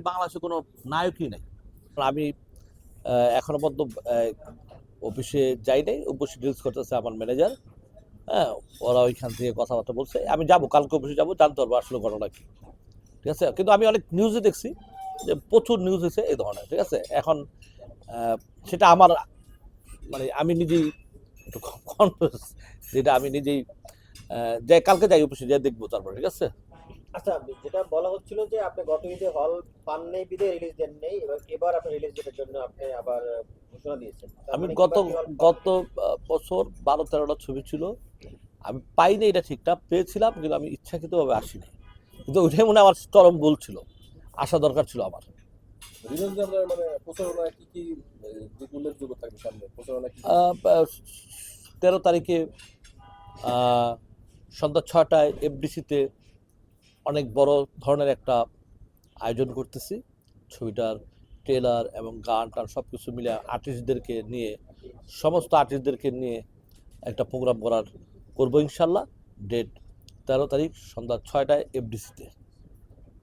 বাংলাদেশে কোনো নায়কই নাই। আমি আহ, এখনও পর্যন্ত অফিসে যাই নাই অফিসে ডিলস করতেছে আমার ম্যানেজার হ্যাঁ ওরা ওইখান থেকে কথাবার্তা বলছে আমি যাব কালকে অফিসে যাব জানতে পারব আসলে ঘটনা কি। ঠিক আছে? কিন্তু আমি অনেক নিউজে দেখছি যে প্রচুর নিউজ হয়েছে এই ধরনের ঠিক আছে? এখন সেটা আমার মানে আমি নিজেই একটু কনফিউজ যেটা আমি নিজেই যাই কালকে যাই অফিসে যাই দেখব তারপর ঠিক আছে? আচ্ছা যেটা বলা হচ্ছিল যে আপনি গত ঈদে হল পান নেই বিদে রিলিজ দেন নেই এবং এবার আপনি রিলিজ ডেটের জন্য আপনি আবার ঘোষণা দিয়েছেন। আমি মানে গত গত বছর বারো তেরোটা ছবি ছিল। আমি পাইনি এটা ঠিকটা পেয়েছিলাম কিন্তু আমি ইচ্ছাকৃতভাবে আসিনি। কিন্তু ওইটাই মনে হয় আমার চরম ভুল ছিল আসা দরকার ছিল আমার। মানে তেরো তারিখে সন্ধ্যা ছটায় এফডিসিতে অনেক বড় ধরনের একটা আয়োজন করতেছি। ছবিটার ট্রেলার এবং গান টান সব কিছু মিলে আর্টিস্টদেরকে নিয়ে সমস্ত আর্টিস্টদেরকে নিয়ে একটা প্রোগ্রাম করার করব ইনশাল্লাহ ডেট তেরো তারিখ সন্ধ্যা ছয়টায় এফডিসিতে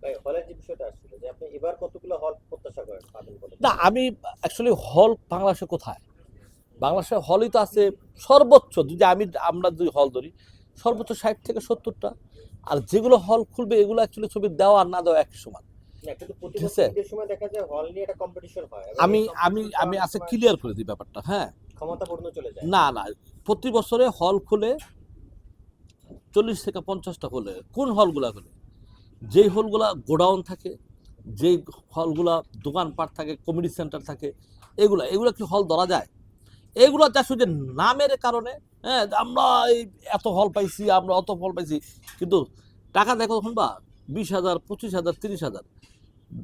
ভাই, বিষয়টা আসছিল যে আপনি এবার কতগুলো হল প্রত্যাশা করেন পাবেন না আমি অ্যাকচুয়ালি হল বাংলাদেশে কোথায়? বাংলাদেশে হলই তো আছে সর্বোচ্চ। যদি আমি আমরা যদি হল ধরি সর্বোচ্চ ষাট থেকে সত্তরটা। আর যেগুলো হল খুলবে এগুলো অ্যাকচুয়ালি ছবি দেওয়া আর না দেওয়া এক সমান। হল আমি আমি আমি আছে ক্লিয়ার করে দিই ব্যাপারটা হ্যাঁ? না না প্রতি বছরে হল খুলে চল্লিশ থেকে পঞ্চাশটা হলে কোন হলগুলা খুলে যেই হলগুলা গোডাউন থাকে যেই হলগুলা দোকানপাট থাকে কমিউনিটি সেন্টার থাকে এগুলা এগুলো কি হল ধরা যায়? এগুলো যা শুধু নামের কারণে হ্যাঁ আমরা এই এত হল পাইছি আমরা অত ফল পাইছি কিন্তু টাকা দেখো তখন বা বিশ হাজার পঁচিশ হাজার তিরিশ হাজার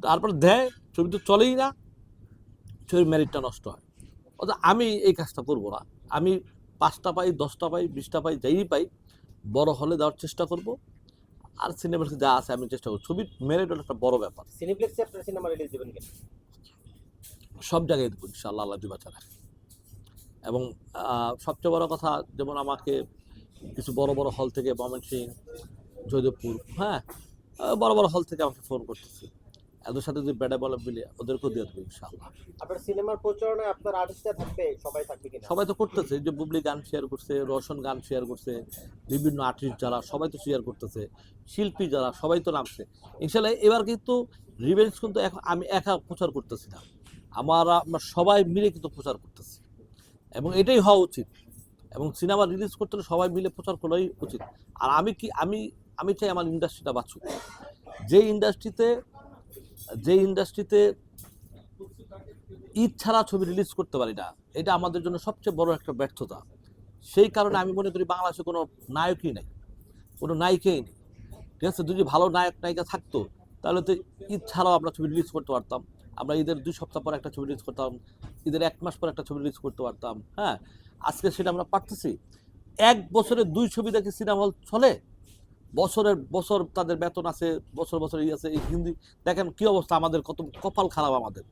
তারপর দেয় ছবি তো চলেই না ছবির মেরিটটা নষ্ট হয়। অর্থাৎ আমি এই কাজটা করব না। আমি পাঁচটা পাই দশটা পাই বিশটা পাই যাই পাই বড় হলে দেওয়ার চেষ্টা করব। আর সিনেমার যা আছে আমি চেষ্টা করব। ছবির মেরিট একটা বড় ব্যাপার। সিনিপ্লেক্সে আপনার সিনেমা রিলিজ দিবেন সব জায়গায় দেবো ইনশাআল্লাহ আল্লাহ দুই বাচ্চারা এবং সবচেয়ে বড় কথা যেমন আমাকে কিছু বড় বড় হল থেকে ময়মনসিং জয়দেবপুর হ্যাঁ বড় বড় হল থেকে আমাকে ফোন করতেছে। এদের সাথে যদি বেড়া বলে মিলে ওদেরকেও দিয়ে দেবো ইনশাআল্লাহ। আপনার সিনেমার প্রচারণায় আপনার আর্টিস্টরা থাকবে? সবাই থাকবে কিনা? সবাই তো করতেছে যে বুবলি গান শেয়ার করছে রোশন গান শেয়ার করছে বিভিন্ন আর্টিস্ট যারা সবাই তো শেয়ার করতেছে শিল্পী যারা সবাই তো নামছে। ইনশাল্লাহ এবার কিন্তু রিভেঞ্জ কিন্তু এখন আমি একা প্রচার করতেছি না। আমার আমরা সবাই মিলে কিন্তু প্রচার করতেছি। এবং এটাই হওয়া উচিত। এবং সিনেমা রিলিজ করতে হলে সবাই মিলে প্রচার করাই উচিত। আর আমি কি, আমি আমি চাই আমার ইন্ডাস্ট্রিটা বাঁচুক। যে ইন্ডাস্ট্রিতে যে ইন্ডাস্ট্রিতে ঈদ ছাড়া ছবি রিলিজ করতে পারি না, এটা আমাদের জন্য সবচেয়ে বড় একটা ব্যর্থতা। সেই কারণে আমি মনে করি বাংলাদেশে কোনো নায়কই নেই। কোনো নায়িকাই নেই। ঠিক আছে, যদি ভালো নায়ক, নায়িকা থাকতো, তাহলে তো ঈদ ছাড়াও আমরা ছবি রিলিজ করতে পারতাম। আমরা ঈদের দুই সপ্তাহ পর একটা ছবি রিলিজ করতাম। ঈদের এক মাস পর একটা ছবি রিলিজ করতে পারতাম হ্যাঁ? আজকে সেটা আমরা পারতেছি। এক বছরে দুই ছবি দেখে সিনেমা হল চলে। বছরের বছর তাদের বেতন আছে, বছর বছর ই আছে, এই হিন্দি, দেখেন কি অবস্থা, আমাদের কত কপাল খারাপ আমাদের।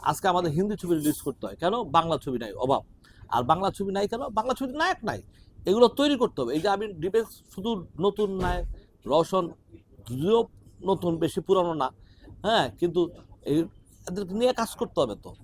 আজকে আমাদের হিন্দি ছবি রিলিজ করতে হয়। কেন? বাংলা ছবি নাই, অভাব। আর বাংলা ছবি নাই কেন? বাংলা ছবি নায়ক নাই। এগুলো তৈরি করতে হবে। এই যে আমি ডিফেন্স শুধু নতুন নায়ক, রওশন যদিও নতুন, বেশি পুরানো না হ্যাঁ? কিন্তু এদেরকে নিয়ে কাজ করতে হবে তো।